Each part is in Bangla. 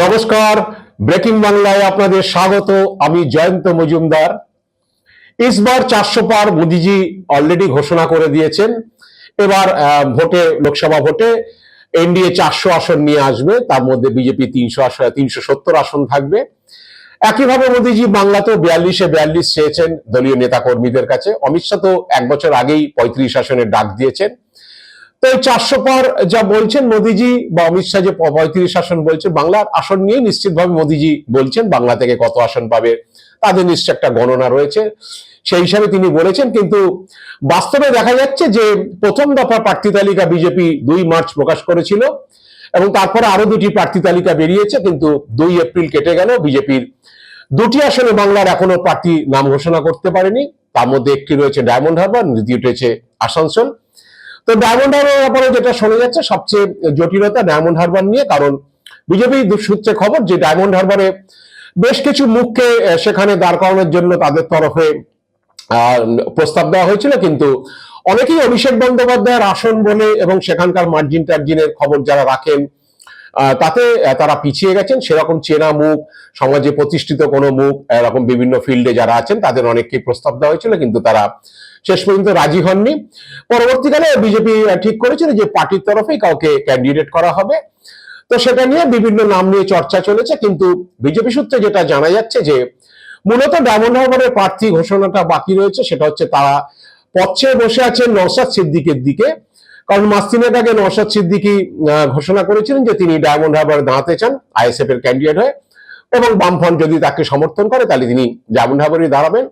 নমস্কার। ব্রেকিং বাংলায় আপনাদের স্বাগত। আমি জয়ন্ত মজুমদার। ইসবার চারশো পার মোদিজি অলরেডি ঘোষণা করে দিয়েছেন। এবার ভোটে, লোকসভা ভোটে এনডিএ চারশো আসন নিয়ে আসবে। তার মধ্যে বিজেপি তিনশো আসন তিনশো সত্তর আসন থাকবে। একইভাবে মোদিজি বাংলাতেও বিয়াল্লিশে বিয়াল্লিশ চেয়েছেন দলীয় নেতা কর্মীদের কাছে। অমিত শাহ তো এক বছর আগেই পঁয়ত্রিশ আসনের ডাক দিয়েছেন। তো এই চারশো পর যা বলছেন মোদিজি বা অমিত শাহ যে পঁয়ত্রিশ আসন বলছে বাংলার আসন নিয়ে নিশ্চিতভাবে মোদিজি বলছেন বাংলা থেকে কত আসন পাবে, তাদের নিশ্চয় একটা গণনা রয়েছে। সেই হিসাবে তিনি বলেছেন, কিন্তু বাস্তবে দেখা যাচ্ছে যে প্রথম দফা প্রার্থী তালিকা বিজেপি দুই মার্চ প্রকাশ করেছিল এবং তারপরে আরও দুটি প্রার্থী তালিকা বেরিয়েছে, কিন্তু দুই এপ্রিল কেটে গেল, বিজেপির দুটি আসনে বাংলার এখনও প্রার্থী নাম ঘোষণা করতে পারেনি। তার মধ্যে একটি রয়েছে ডায়মন্ড হারবার, দ্বিতীয়টি হচ্ছে আসানসোল। তো ডায়মন্ড হারবার ব্যাপারে যেটা শোনা যাচ্ছে, সবচেয়ে জটিলতা ডায়মন্ড হারবার নিয়ে, কারণ বিজেপি সূত্রে খবর যে ডায়মন্ড হারবারে বেশ কিছু মুখকে সেখানে দাঁড় করানোর জন্য তাদের তরফে প্রস্তাব দেওয়া হয়েছিল, কিন্তু অনেকেই অভিষেক বন্দ্যোপাধ্যায়ের আসন বলে এবং সেখানকার মার্জিন টার্জিনের খবর যারা রাখেন তাতে তারা পিছিয়ে গেছেন। সেরকম চেনা মুখ, সমাজে প্রতিষ্ঠিত কোনো মুখ, এরকম বিভিন্ন ফিল্ডে যারা আছেন, তাদের অনেককেই প্রস্তাব দেওয়া হয়েছিল, কিন্তু তারা শেষ পর্যন্ত রাজি হননি। পরবর্তীকালে বিজেপি ঠিক করেছিল যে পার্টির তরফেই কাউকে ক্যান্ডিডেট করা হবে। তো সেটা নিয়ে বিভিন্ন নাম নিয়ে চর্চা চলেছে, কিন্তু বিজেপি সূত্রে যেটা জানা যাচ্ছে যে মূলত ডায়মন্ড হারবারের প্রার্থী ঘোষণাটা বাকি রয়েছে, সেটা হচ্ছে তারা পথে বসে আছেন নওশাদ সিদ্দিকের দিকে। কারণ মাস তিনেক আগে নওশাদ সিদ্দিকি ঘোষণা করেছিলেন যে তিনি ডায়মন্ড হারবারে দাঁড়াতে চান আইএসএফ এর ক্যান্ডিডেট হয়ে। এবং বামফ্রন্ট যদি তাকে সমর্থন করে, তাহলে তিনি ডায়মন্ড হারবারে দাঁড়াবেন।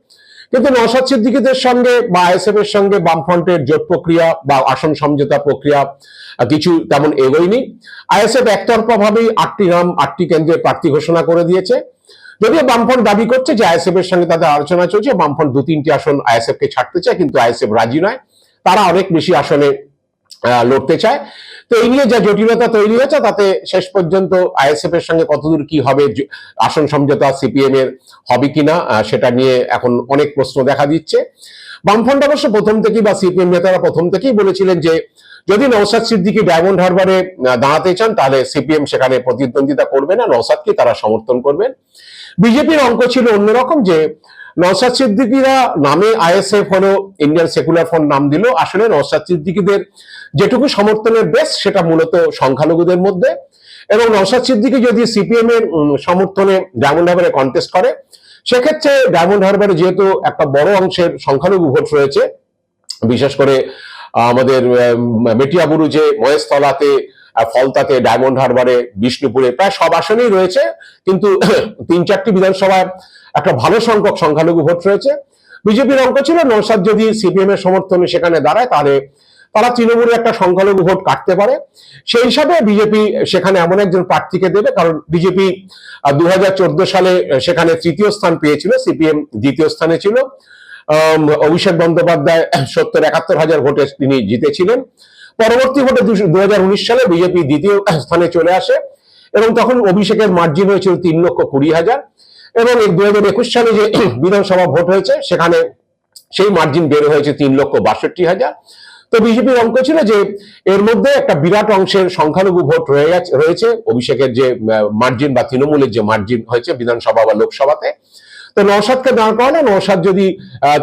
কিন্তু নওশাদ সিদ্দিকীদের সঙ্গে বা আইএসএফ এর সঙ্গে বামফ্রন্টের জোট প্রক্রিয়া বা আসন সমঝোতা প্রক্রিয়া কিছু তেমন এগোয়নি। আইএসএফ একতরফা ভাবেই আটটি নাম, আটটি কেন্দ্রের প্রার্থী ঘোষণা করে দিয়েছে। যদিও বামফ্রন্ট দাবি করছে যে আইএসএফ এর সঙ্গে তাদের আলোচনা চলছে, বামফ্রন্ট দু তিনটি আসন আইএসএফ কে ছাড়তে চায়, কিন্তু আইএসএফ রাজি নয়। তারা অনেক বেশি আসনে লড়তে চায়। তো এই নিয়ে যা জটিলতা তৈরি হয়েছে, তাতে শেষ পর্যন্ত আইএসএফ এর সঙ্গে কতদূর কি হবে আসন সমঝোতা সিপিএম এর হবে কিনা সেটা নিয়ে এখন অনেক প্রশ্ন দেখা দিচ্ছে। বামফ্রন্ট অবশ্য প্রথম থেকেই বা সিপিএম নেতারা প্রথম থেকেই বলেছিলেন যে, যদি নওসাদ সিদ্দিকী ডায়মন্ড হারবারে দাঁড়াতে চান, তাহলে সিপিএম সেখানে প্রতিদ্বন্দ্বিতা করবে না নওসাদকে তারা সমর্থন করবেন। বিজেপির অঙ্ক ছিল অন্যরকম যে নওসাদ সিদ্দিকিরা নামে আইএসএফ হলো ইন্ডিয়ান সেকুলার ফ্রন্ট নাম দিল। আসলে নওসাদ সিদ্দিকিদের যেটুকু সমর্থনের বেশ সেটা মূলত সংখ্যালঘুদের মধ্যে। এবং নওসাদ সিদ্দিকি যদি সিপিএম এর সমর্থনে ডায়মন্ড হারবারে কন্টেস্ট করে সেক্ষেত্রে ডায়মন্ড হারবারে যেহেতু একটা বড় অংশের সংখ্যালঘু ভোট রয়েছে বিশেষ করে আমাদের মেটিয়াবুরু যে মহেশতলাতে আহ, ফলতাতে ডায়মন্ড হারবারে, বিষ্ণুপুরে, প্রায় সব আসনেই রয়েছে। কিন্তু তিন চারটি বিধানসভায় একটা ভালো সংখ্যক সংখ্যালঘু ভোট রয়েছে। বিজেপির অঙ্ক ছিল নৌসাদ যদি সিপিএম এর সমর্থনে সেখানে দাঁড়ায়, তাহলে তারা তৃণমূলে একটা সংখ্যালঘু ভোট কাটতে পারে। সেই হিসাবে বিজেপি সেখানে এমন একজন প্রার্থীকে দেবে, কারণ বিজেপি দু হাজার চোদ্দ সালে সেখানে তৃতীয় স্থান পেয়েছিল, সিপিএম দ্বিতীয় স্থানে ছিল। অভিষেক বন্দ্যোপাধ্যায় সত্তর একাত্তর হাজার ভোটে তিনি জিতেছিলেন। পরবর্তী ভোটে দু সালে বিজেপি দ্বিতীয় স্থানে চলে আসে এবং তখন অভিষেকের মার্জিন হয়েছিল তিন লক্ষ কুড়ি হাজার। এবং দু হাজার একুশ সালে যে বিধানসভা ভোট হয়েছে, সেখানে সেই মার্জিন বের হয়েছে তিন লক্ষ বাষট্টি হাজার। তো বিজেপির অঙ্ক ছিল যে এর মধ্যে একটা বিরাট অংশের সংখ্যালঘু ভোট রয়ে গেছে, রয়েছে অভিষেকের যে মার্জিন বা তৃণমূলের যে মার্জিন হয়েছে বিধানসভা বা লোকসভাতে। তো নৌসাদকে দাঁড় করালে নৌসাদ যদি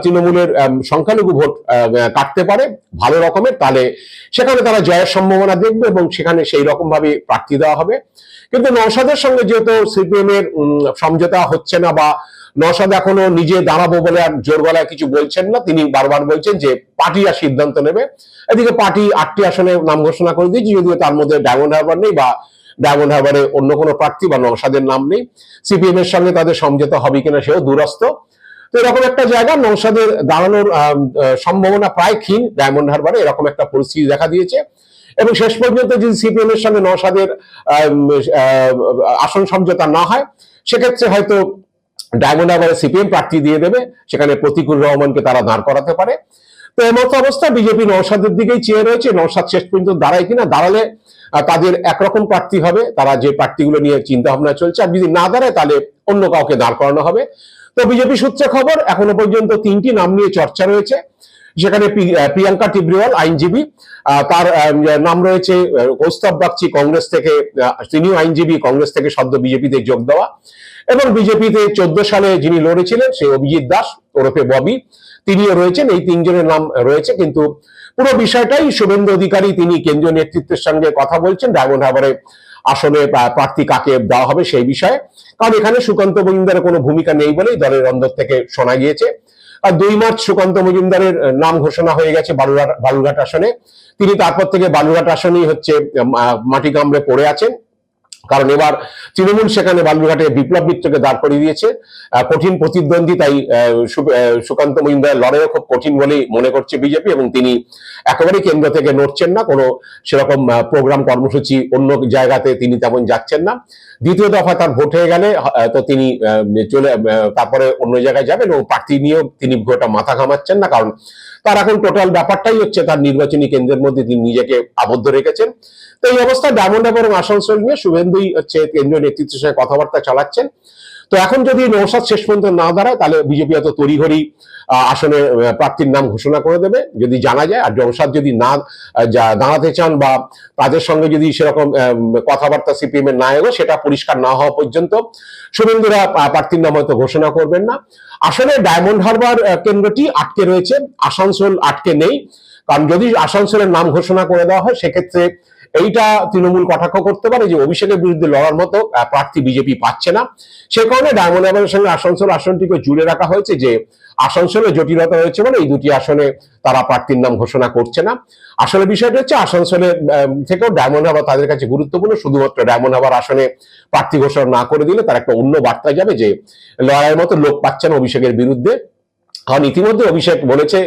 তৃণমূলের সংখ্যালঘু ভোট কাটতে পারে, ভালো রকমের, তাহলে সেখানে তারা জয়ের সম্ভাবনা দেখবে এবং সেখানে সেই রকম ভাবে প্রার্থী দেওয়া হবে। কিন্তু নৌসাদের সঙ্গে যেহেতু সিপিএম এর সমঝোতা হচ্ছে না বা নৌসাদ এখনও নিজে দাঁড়াবো বলে আর জোর গলায় কিছু বলছেন না, তিনি বারবার বলছেন যে পার্টি আর সিদ্ধান্ত নেবে। এদিকে পার্টি আটটি আসনে নাম ঘোষণা করে দিয়েছে, যদিও তার মধ্যে ডায়মন্ড হারবার নেই বা ডায়মন্ড হারবারে অন্য কোনো প্রার্থী বা নৌসাদের নাম নেই। সিপিএম এর সঙ্গে তাদের সমঝোতা হবে কিনা সেও দূরস্থ তো এরকম একটা জায়গা নৌসাদের দাঁড়ানোর সম্ভাবনা প্রায় ক্ষীণ। ডায়মন্ড হারবারে এরকম একটা পরিস্থিতি দেখা দিয়েছে। এবং শেষ পর্যন্ত যদি সিপিএম এর সঙ্গে নৌসাদের আসন সমঝোতা না হয়, সেক্ষেত্রে হয়তো ডায়মন্ড হারবারে সিপিএম প্রার্থী দিয়ে দেবে। সেখানে প্রতিকুল রহমানকে তারা দাঁড় করাতে পারে। তো এমত অবস্থা। বিজেপি নৌসাদের দিকেই চেয়ে রয়েছে। নৌসাদ শেষ পর্যন্ত দাঁড়ায় কিনা, দাঁড়ালে তাদের একরকম প্রার্থী হবে। তারা যে প্রার্থীগুলো নিয়ে চিন্তা ভাবনা চলছে, আর যদি না দাঁড়ায়, তাহলে অন্য কাউকে দাঁড় করানো হবে। তো বিজেপি সূত্রে খবর, এখনও পর্যন্ত তিনটি নাম নিয়ে চর্চা রয়েছে। সেখানে প্রিয়াঙ্কা টিবরিওয়াল, আইনজীবী তার নাম রয়েছে কৌস্তব বাগচি, কংগ্রেস থেকে তিনিও আইনজীবী, কংগ্রেস থেকে সদ্য বিজেপিতে যোগ দেওয়া। এবং বিজেপিতে চোদ্দ সালে যিনি লড়েছিলেন, সেই অভিজিৎ দাস। ওরফে ববি। তিনিও রয়েছেন, এই তিনজনের নাম রয়েছে, কিন্তু পুরো বিষয়টাই শুভেন্দু অধিকারী, তিনি কেন্দ্রীয় নেতৃত্বের সঙ্গে কথা বলছেন। ডায়মন্ড হারবারে আসলে প্রার্থী কাকে দেওয়া হবে সেই বিষয়ে। কারণ এখানে সুকান্ত মজুমদারের কোনো ভূমিকা নেই বলেই দলের অন্দর থেকে শোনা গিয়েছে। আর দুই মার্চ সুকান্ত মজুমদারের নাম ঘোষণা হয়ে গেছে বালুরঘাট বালুরঘাট আসনে। তিনি তারপর থেকে বালুরঘাট আসনেই হচ্ছে মাটি কামড়ে পড়ে আছেন। কারণ এবার তৃণমূল সেখানে বালুরঘাটে বিপ্লব মিত্রকে দাঁড় করিয়ে দিয়েছে। কঠিন প্রতিদ্বন্দ্বী তাই সুকান্ত মজুমদারের লড়াইও খুব কঠিন বলেই মনে করছে বিজেপি এবং তিনি একেবারেই কেন্দ্র থেকে নড়ছেন না। কোনো সেরকম প্রোগ্রাম কর্মসূচি অন্য জায়গাতে তিনি তেমন যাচ্ছেন না। দ্বিতীয় দফা তার ভোট হয়ে গেলে তো তিনি চলে তারপরে অন্য জায়গায় যাবেন এবং প্রার্থী নিয়েও তিনি গোটা মাথা ঘামাচ্ছেন না। কারণ তার এখন টোটাল ব্যাপারটাই হচ্ছে তার নির্বাচনী কেন্দ্রের মধ্যে তিনি নিজেকে আবদ্ধ রেখেছেন। তো এই অবস্থায় ডায়মন্ড এবং আসানসোল নিয়ে শুভেন্দুই হচ্ছে কেন্দ্রীয় নেতৃত্বের সঙ্গে কথাবার্তা চালাচ্ছেন। তো এখন যদি নৌসাদ শেষ পর্যন্ত না দাঁড়ায়, তাহলে বিজেপি এত তড়িঘড়ি আসনে প্রার্থীর নাম ঘোষণা করে দেবে। যদি জানা যায়, আর নৌসাদ যদি না দাঁড়াতে চান বা তাদের সঙ্গে যদি সেরকম কথাবার্তা সিপিএম এর না এলো, সেটা পরিষ্কার না হওয়া পর্যন্ত শুভেন্দুরা প্রার্থীর নাম হয়তো ঘোষণা করবেন না। আসলে ডায়মন্ড হারবার কেন্দ্রটি আটকে রয়েছে, আসানসোল আটকে নেই। কারণ যদি আসানসোলের নাম ঘোষণা করে দেওয়া হয়, সেক্ষেত্রে এইটা তৃণমূল কটাক্ষ করতে পারে যে অভিষেকের বিরুদ্ধে লড়ার মতো প্রার্থী বিজেপি পাচ্ছে না। সে কারণে ডায়মন্ড হারবারের সঙ্গে আসানসোল আসনটিকে জুড়ে রাখা হয়েছে যে আসানসোলে জটিলতা রয়েছে বলে এই দুটি আসনে তারা প্রার্থীর নাম ঘোষণা করছে না। আসলে বিষয়টা হচ্ছে আসানসোলের আহ, থেকেও ডায়মন্ড হারবার তাদের কাছে গুরুত্বপূর্ণ। শুধুমাত্র ডায়মন্ড হারবার আসনে প্রার্থী ঘোষণা না করে দিলে তার একটা অন্য বার্তা যাবে যে লড়াইয়ের মতো লোক পাচ্ছেন অভিষেকের বিরুদ্ধে। কারণ ইতিমধ্যে অভিষেক বলেছে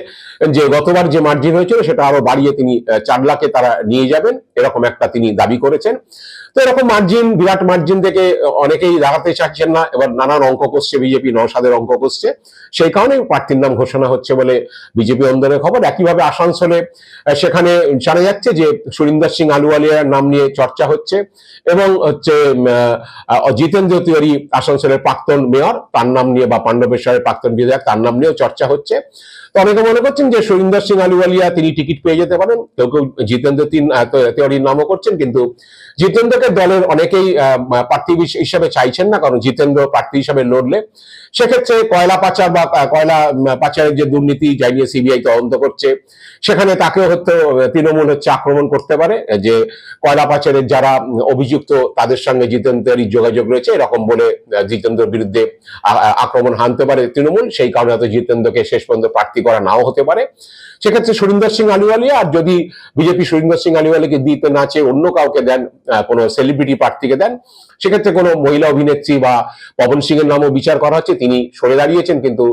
যে গতবার যে মার্জিন হয়েছিল সেটা আরও বাড়িয়ে তিনি চার লাখে তারা নিয়ে যাবেন, এরকম একটা তিনি দাবি করেছেন। তো এরকম মার্জিন, বিরাট মার্জিন থেকে অনেকেই দাঁড়াতে চাচ্ছেন না, এবার নানান অঙ্ক করছে বিজেপি নৌসাদের অঙ্ক করছে সেই কারণে প্রার্থীর নাম ঘোষণা হচ্ছে বলে বিজেপি অন্দরের খবর। একইভাবে আসানসোলে সেখানে জানা যাচ্ছে যে সুরিন্দর সিং আলুওয়ালিয়ার নাম নিয়ে চর্চা হচ্ছে এবং হচ্ছে জিতেন্দ্র তিওয়ারি আসানসোলের প্রাক্তন মেয়র, তার নাম নিয়ে বা পাণ্ডবেশ্বরের প্রাক্তন বিধায়ক, তার নাম নিয়েও হচ্ছে। অনেকে মনে করছেন যে সুরিন্দর সিং আলুওয়ালিয়া তিনি টিকিট পেয়ে যেতে পারেন? কেউ কেউ জিতেন্দ্র তিন তিওয়ারির নামও করছেন, কিন্তু জিতেন্দ্রকে দলের অনেকেই প্রার্থী হিসাবে চাইছেন না, কারণ জিতেন্দ্র প্রার্থী হিসাবে লড়লে। সেক্ষেত্রে কয়লা পাচার বা কয়লা পাচারের যে দুর্নীতি, যাই নিয়ে সিবিআই তদন্ত করছে, সেখানে তাকেও হয়তো তৃণমূল হচ্ছে আক্রমণ করতে পারে, যে কয়লা পাচারের যারা অভিযুক্ত, তাদের সঙ্গে জিতেন্দ্রেরই যোগাযোগ রয়েছে, এরকম বলে জিতেন্দ্রের বিরুদ্ধে আক্রমণ হানতে পারে তৃণমূল, সেই কারণে হয়তো জিতেন্দ্রকে শেষ পর্যন্ত প্রার্থী করা নাও হতে পারে। সেক্ষেত্রে সুরিন্দর সিং আলিওয়ালিয়া, আর যদি বিজেপি সুরিন্দর সিং আলিওয়ালিকে দিতে না চেয়ে অন্য কাউকে দেন কোনো সেলিব্রিটি প্রার্থীকে দেন, সেক্ষেত্রে কোনো মহিলা অভিনেত্রী বা পবন সিং এর নামও বিচার করা হচ্ছে। তিনি সরে দাঁড়িয়েছেন, কিন্তু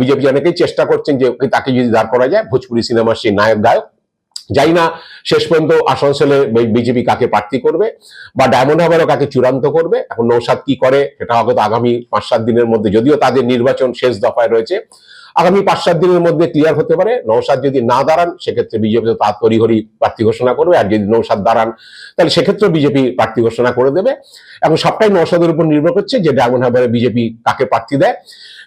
বিজেপি অনেকেই চেষ্টা করছেন যে তাকে যদি দাঁড় করা যায়, ভোজপুরি সিনেমার সেই নায়ক গায়ক। যাই না, শেষ পর্যন্ত আসানসোলে বিজেপি কাকে প্রার্থী করবে বা ডায়মন্ড হারবারও কাকে চূড়ান্ত করবে, এখন নৌসাদ কি করে, সেটা হয়তো আগামী পাঁচ সাত দিনের মধ্যে, যদিও তাদের নির্বাচন শেষ দফায় রয়েছে আগামী পাঁচ, সাত দিনের মধ্যে ক্লিয়ার হতে পারে। নৌসাদ যদি না দাঁড়ান, সেক্ষেত্রে বিজেপি তো তার তড়িঘড়ি প্রার্থী ঘোষণা করবে। আর যদি নৌসাদ দাঁড়ান, তাহলে সেক্ষেত্রে বিজেপি প্রার্থী ঘোষণা করে দেবে। এবং সবটাই নৌসাদের উপর নির্ভর করছে যে ড্রাগন হারবারে বিজেপি কাকে প্রার্থী দেয়।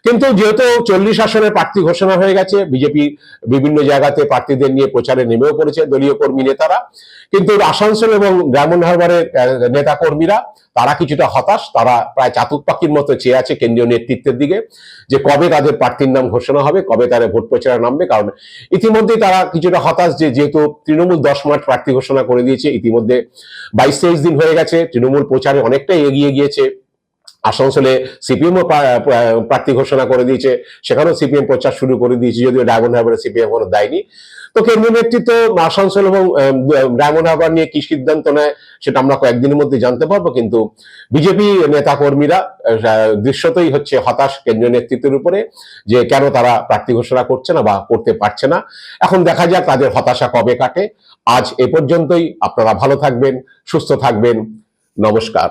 কিন্তু যেহেতু চল্লিশ আসনের প্রার্থী ঘোষণা হয়ে গেছে, বিজেপি বিভিন্ন জায়গাতে প্রার্থীদের নিয়ে প্রচারে নেমেও পড়েছে দলীয় কর্মী নেতারা। কিন্তু আসানসোল এবং ডায়মন্ড হারবারের নেতা কর্মীরা তারা কিছুটা হতাশ, তারা প্রায় চাতুক পাখির মতো চেয়ে আছে কেন্দ্রীয় নেতৃত্বের দিকে যে কবে তাদের প্রার্থীর নাম ঘোষণা হবে, কবে তারা ভোট প্রচারে নামবে, কারণ ইতিমধ্যেই তারা কিছুটা হতাশ যে যেহেতু তৃণমূল দশ মার্চ প্রার্থী ঘোষণা করে দিয়েছে, ইতিমধ্যে বাইশ তেইশ দিন হয়ে গেছে, তৃণমূল প্রচারে অনেকটাই এগিয়ে গিয়েছে। আসানসোলে সিপিএমও প্রার্থী ঘোষণা করে দিয়েছে। সেখানেও সিপিএম প্রচার শুরু করে দিয়েছে, যদিও ডায়মন্ড হারবারে সিপিএম কোনো দেয়নি। তো কেন্দ্রীয় নেতৃত্ব আসানসোল এবং ডায়মন্ড হারবার নিয়ে কি সিদ্ধান্ত নেয়, সেটা আমরা কয়েকদিনের মধ্যে জানতে পারব, কিন্তু বিজেপি নেতা কর্মীরা দৃশ্যতই হচ্ছে হতাশ কেন্দ্রীয় নেতৃত্বের উপরে, যে কেন তারা প্রার্থী ঘোষণা করছে না বা করতে পারছে না। এখন দেখা যাক তাদের হতাশা কবে কাটে। আজ এ পর্যন্তই, আপনারা ভালো থাকবেন, সুস্থ থাকবেন। নমস্কার।